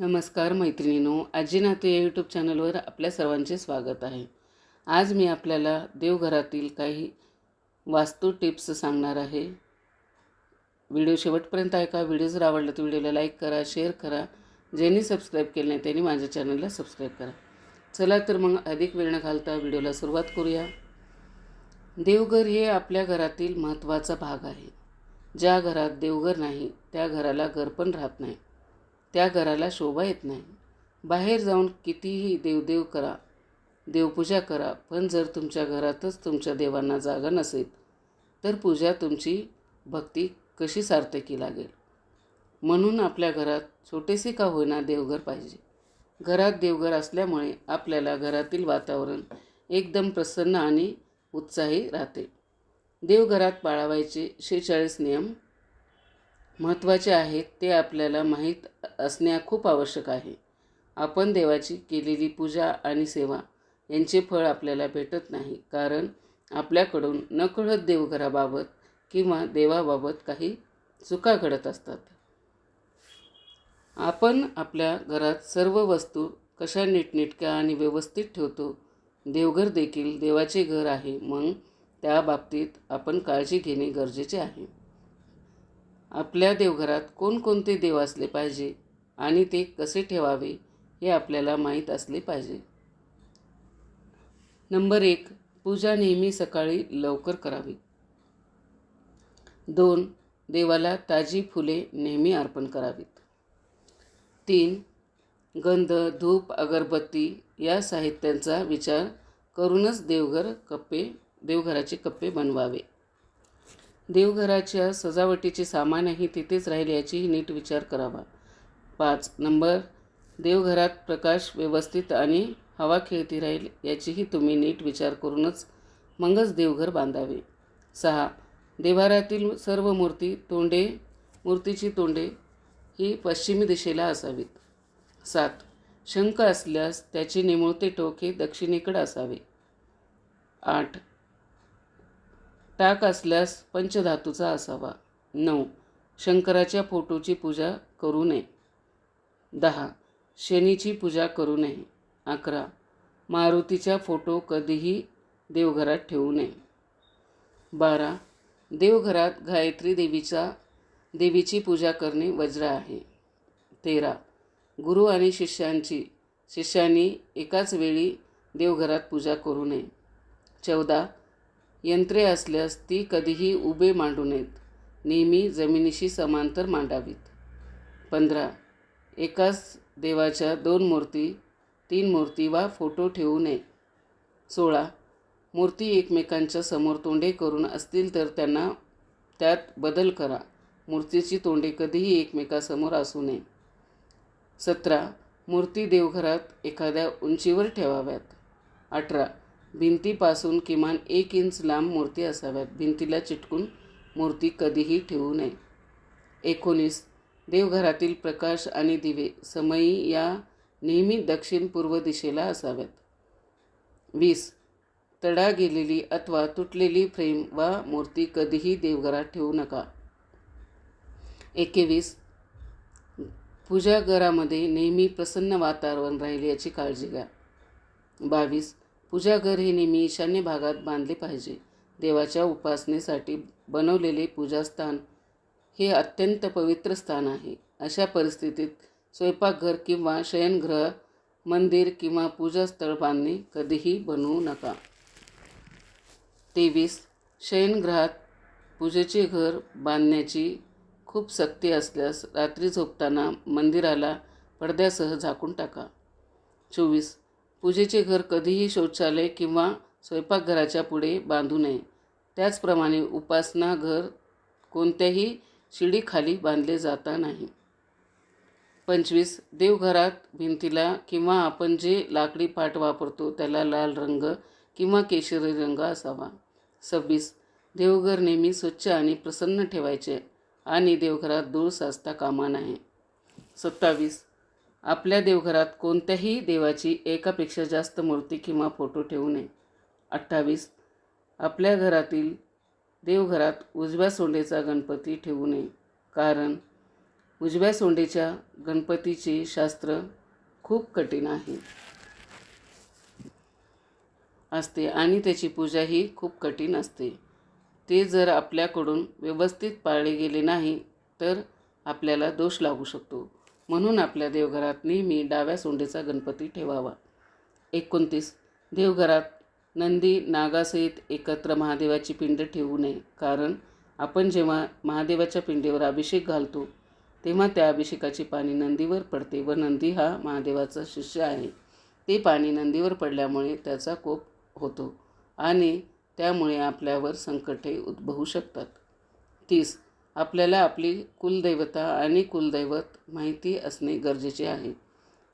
नमस्कार मैत्रिणींनो आजी नाते या यूट्यूब चॅनलवर आपल्या सर्वांचे स्वागत आहे. आज मी आपल्याला देवघरातील काही वास्तू टिप्स सांगणार आहे. व्हिडिओ शेवटपर्यंत ऐका व्हिडिओ जर आवडला तर व्हिडिओला लाईक करा शेअर करा. ज्यांनी सबस्क्राईब केलं नाही त्यांनी माझ्या चॅनलला सबस्क्राईब करा. चला तर मग अधिक वेळ न घालता व्हिडिओला सुरुवात करूया. देवघर हे आपल्या घरातील महत्त्वाचा भाग आहे. ज्या घरात देवघर नाही त्या घराला घर पण राहत नाही. त्या घराला शोभा येत नाही. बाहेर जाऊन कितीही देवदेव करा देवपूजा करा पण जर तुमच्या घरातच तुमच्या देवांना जागा नसेल तर पूजा तुमची भक्ती कशी सार्थकी लागेल? म्हणून आपल्या घरात छोटेसे का होईना देवघर पाहिजे. घरात देवघर असल्यामुळे आपल्याला घरातील वातावरण एकदम प्रसन्न आणि उत्साही राहते. देवघरात पाळावायचे शेहेचाळीस नियम महत्त्वाचे आहेत ते आपल्याला माहीत असणे खूप आवश्यक आहे. आपण देवाची केलेली पूजा आणि सेवा यांचे फळ आपल्याला भेटत नाही कारण आपल्याकडून नकळत देवघराबाबत किंवा देवाबाबत काही चुका घडत असतात. आपण आपल्या घरात सर्व वस्तू कशा नीटनेटक्या आणि व्यवस्थित ठेवतो देवघर देखील देवाचे घर आहे मग त्या बाबतीत आपण काळजी घेणे गरजेचे आहे. आपल्या देवघरात कोणकोणते देव असले पाहिजे आणि ते कसे ठेवावे हे आपल्याला माहीत असले पाहिजे. नंबर एक पूजा नेहमी सकाळी लवकर करावी. दोन देवाला ताजी फुले नेहमी अर्पण करावीत. तीन गंध धूप अगरबत्ती या साहित्यांचा विचार करूनच देवघर कप्पे देवघराचे कप्पे बनवावे. देवघराच्या सजावटीचे सामानही तिथेच राहील याचीही नीट विचार करावा. पाच. नंबर. देवघरात प्रकाश व्यवस्थित आणि हवा खेळती राहील याचीही तुम्ही नीट विचार करूनच मगच देवघर बांधावे. सहा. देवारातील सर्व मूर्ती तोंडे मूर्तीची तोंडे ही पश्चिमी दिशेला असावीत. सात. शंख असल्यास त्याचे निमुळते टोके दक्षिणेकडे असावे. आठ. टाक असल्यास पंचधातूचा असावा. नऊ. शंकराच्या फोटोची पूजा करू नये. दहा. शनीची पूजा करू नये. अकरा. मारुतीचा फोटो कधीही देवघरात ठेवू नये. बारा. देवघरात गायत्री देवीचा देवीची पूजा करणे वज्र आहे. तेरा. गुरु आणि शिष्यांची शिष्यांनी एकाच वेळी देवघरात पूजा करू नये. चौदा. यंत्रे असल्यास ती कधीही उभे मांडू नयेत. नेहमी जमिनीशी समांतर मांडावीत. पंधरा. एकाच देवाच्या दोन मूर्ती तीन मूर्ती वा फोटो ठेवू नये. सोळा. मूर्ती एकमेकांच्या समोर तोंडे करून असतील तर त्यांना त्यात बदल करा. मूर्तीची तोंडे कधीही एकमेकासमोर असू नये. सतरा. मूर्ती देवघरात एखाद्या उंचीवर ठेवाव्यात. अठरा. भिंतीपासून किमान एक इंच लांब मूर्ती असाव्यात. भिंतीला चिटकून मूर्ती कधीही ठेवू नये. एकोणीस. देवघरातील प्रकाश आणि दिवे समयी या नेहमी दक्षिण पूर्व दिशेला असाव्यात. वीस. तडा गेलेली अथवा तुटलेली फ्रेम वा मूर्ती कधीही देवघरात ठेवू नका. एकवीस. पूजाघरामध्ये नेहमी प्रसन्न वातावरण राहील याची काळजी घ्या. बावीस. पूजाघर हे नेहमी ईशान्य भागात बांधले पाहिजे. देवाच्या उपासनेसाठी बनवलेले पूजास्थान हे अत्यंत पवित्र स्थान आहे. अशा परिस्थितीत स्वयंपाकघर किंवा शयनगृह मंदिर किंवा पूजास्थळ बांधणे कधीही बनवू नका. तेवीस शयनगृहात पूजेचे घर बांधण्याची खूप सक्ती असल्यास रात्री झोपताना मंदिराला पडद्यासह झाकून टाका. चोवीस पूजेचे घर कधीही शौचालय किंवा स्वयंपाकघराच्या पुढे बांधू नये. त्याचप्रमाणे उपासना घर कोणत्याही शिडीखाली बांधले जाता नाही. पंचवीस देवघरात भिंतीला किंवा आपण जे लाकडी पाट वापरतो त्याला लाल रंग किंवा केशरी रंग असावा. सव्वीस देवघर नेहमी स्वच्छ आणि प्रसन्न ठेवायचे आणि देवघरात धूळ साचता कामा नाही सत्तावीस आपल्या देवघरात कोणत्याही देवाची एकापेक्षा जास्त मूर्ती किंवा फोटो ठेवू नये. अठ्ठावीस. आपल्या घरातील देवघरात उजव्या सोंडेचा गणपती ठेवू नये. कारण उजव्या सोंडेच्या गणपतीचे शास्त्र खूप कठीण आहे. असते आणि त्याची पूजाही खूप कठीण असते. ते जर आपल्याकडून व्यवस्थित पाळले गेले नाही तर आपल्याला दोष लागू शकतो. म्हणून आपल्या देवघरात नेहमी डाव्या सोंडेचा गणपती ठेवावा. एकोणतीस. देवघरात नंदी नागासहित एकत्र महादेवाची पिंड ठेवू नये. कारण आपण जेव्हा महादेवाच्या पिंडीवर अभिषेक घालतो तेव्हा त्या अभिषेकाची पाणी नंदीवर पडते व नंदी हा महादेवाचा शिष्य आहे. ते पाणी नंदीवर पडल्यामुळे त्याचा कोप होतो आणि त्यामुळे आपल्यावर संकटे उद्भवू शकतात. तीस. आपल्याला आपली कुलदैवता आणि कुलदैवत माहिती असणे गरजेचे आहे.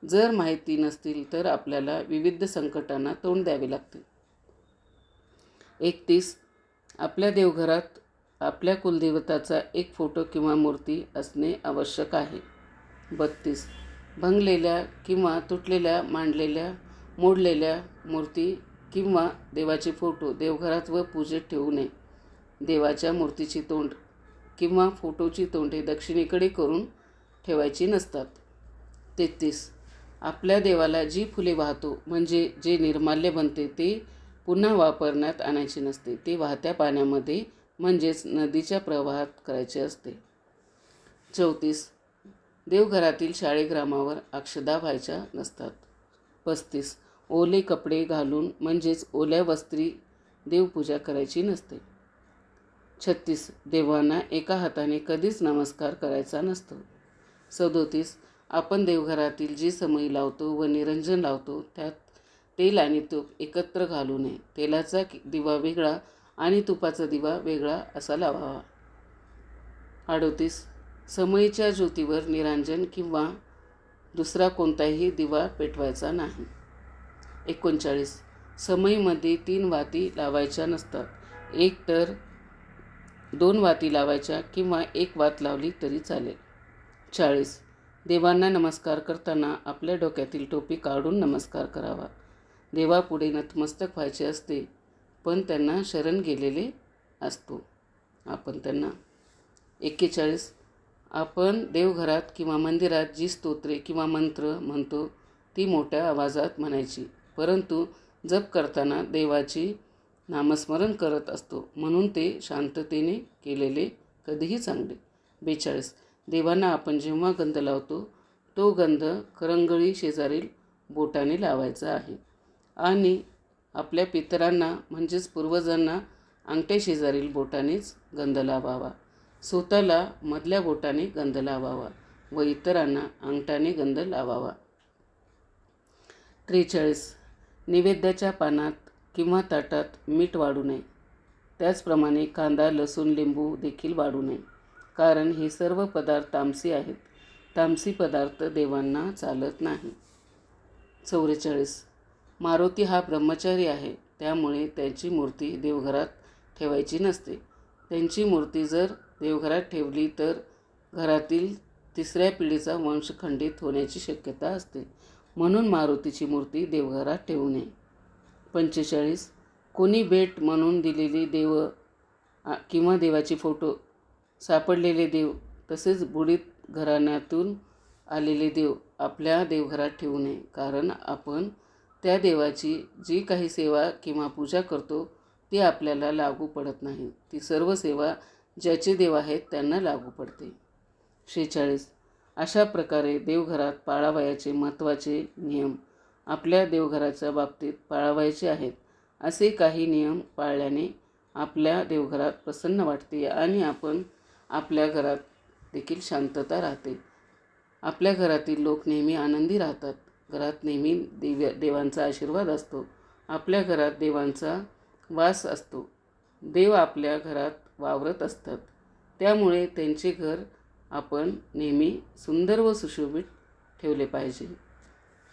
जर माहिती नसतील तर आपल्याला विविध संकटांना तोंड द्यावे लागते. एकतीस आपल्या देवघरात आपल्या कुलदेवताचा एक फोटो किंवा मूर्ती असणे आवश्यक आहे. बत्तीस भंगलेल्या किंवा तुटलेल्या मांडलेल्या मोडलेल्या मूर्ती किंवा देवाचे फोटो देवघरात व पूजेत ठेवू नये. देवाच्या मूर्तीची तोंड किंवा फोटोची तोंडे दक्षिणेकडे करून ठेवायची नसतात. तेहतीस. आपल्या देवाला जी फुले वाहतो म्हणजे जे निर्माल्य बनते ते पुन्हा वापरण्यात आणायचे नसते. ते वाहत्या पाण्यामध्ये म्हणजेच नदीच्या प्रवाहात करायचे असते. चौतीस. देवघरातील शाळेग्रामावर अक्षदा व्हायच्या नसतात. पस्तीस. ओले कपडे घालून म्हणजेच ओल्या वस्त्री देवपूजा करायची नसते. छत्तीस देवांना एका हाताने कधीच नमस्कार करायचा नसतो. सदोतीस आपण देवघरातील जी समई लावतो व निरंजन लावतो त्यात तेल आणि तूप एकत्र घालू नये. तेलाचा दिवा वेगळा आणि तुपाचा दिवा वेगळा असा लावावा. अडोतीस समईच्या ज्योतीवर निरांजन किंवा दुसरा कोणताही दिवा पेटवायचा नाही. एकोणचाळीस समईमध्ये तीन वाती लावायच्या नसतात. एक तर दोन वाती लावायच्या किंवा एक वात लावली तरी चालेल. चाळीस. देवांना नमस्कार करताना आपल्या डोक्यातील टोपी काढून नमस्कार करावा. देवापुढे नतमस्तक व्हायचे असते पण त्यांना शरण गेलेले असतो. आपण त्यांना. एक्केचाळीस. आपण देवघरात किंवा मंदिरात जी स्तोत्रे किंवा मंत्र म्हणतो ती मोठ्या आवाजात म्हणायची. परंतु जप करताना देवाची नामस्मरण करत असतो. म्हणून ते शांततेने केलेले कधीही चांगले. बेचाळीस. देवांना आपण जेव्हा गंध लावतो तो गंध करंगळी शेजारील बोटाने लावायचा आहे. आणि आपल्या पितरांना म्हणजेच पूर्वजांना अंगठ्या शेजारील बोटानेच गंध लावावा. स्वतःला मधल्या बोटाने गंध लावावा व इतरांना अंगठाने गंध लावावा. त्रेचाळीस. निवेद्याच्या पानात किंवा ताटात मीठ वाढू नये. त्याचप्रमाणे कांदा लसूण लिंबू देखील वाढू नये. कारण हे सर्व पदार्थ तामसी आहेत. तामसी पदार्थ देवांना चालत नाही. चौवेचाळीस. मारुती हा ब्रह्मचारी आहे. त्यामुळे त्यांची मूर्ती देवघरात ठेवायची नसते. त्यांची मूर्ती जर देवघरात ठेवली तर घरातील तिसऱ्या पिढीचा वंश खंडित होण्याची शक्यता असते. म्हणून मारुतीची मूर्ती देवघरात ठेवू नये. पंचेचाळीस. कोणी भेट म्हणून दिलेली देव किंवा देवाचे फोटो सापडलेले देव तसेच बुडीत घराण्यातून आलेले देव आपल्या देवघरात ठेवू नये. कारण आपण त्या देवाची जी काही सेवा किंवा पूजा करतो ती आपल्याला लागू पडत नाही. ती सर्व सेवा ज्याचे देव आहेत त्यांना लागू पडते. शेचाळीस अशा प्रकारे देवघरात पाळावयाचे महत्त्वाचे नियम आपल्या देवघराच्या बाबतीत पाळावायचे आहेत. असे काही नियम पाळल्याने आपल्या देवघरात प्रसन्न वाटते आणि आपण आपल्या घरात देखील शांतता राहते. आपल्या घरातील लोक नेहमी आनंदी राहतात. घरात नेहमी देव देवांचा आशीर्वाद असतो. आपल्या घरात देवांचा वास असतो. देव आपल्या घरात वावरत असतात. त्यामुळे त्यांचे घर आपण नेहमी सुंदर व सुशोभित ठेवले पाहिजे.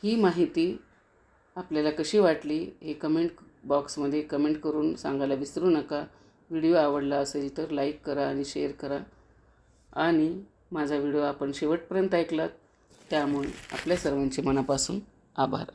ही माहिती आपल्याला कशी वाटली हे कमेंट बॉक्समध्ये कमेंट करून सांगायला विसरू नका. व्हिडिओ आवडला असेल तर लाईक करा आणि शेअर करा. आणि माझा व्हिडिओ आपण शेवटपर्यंत ऐकलात त्यामुळे आपल्या सर्वांचे मनापासून आभार.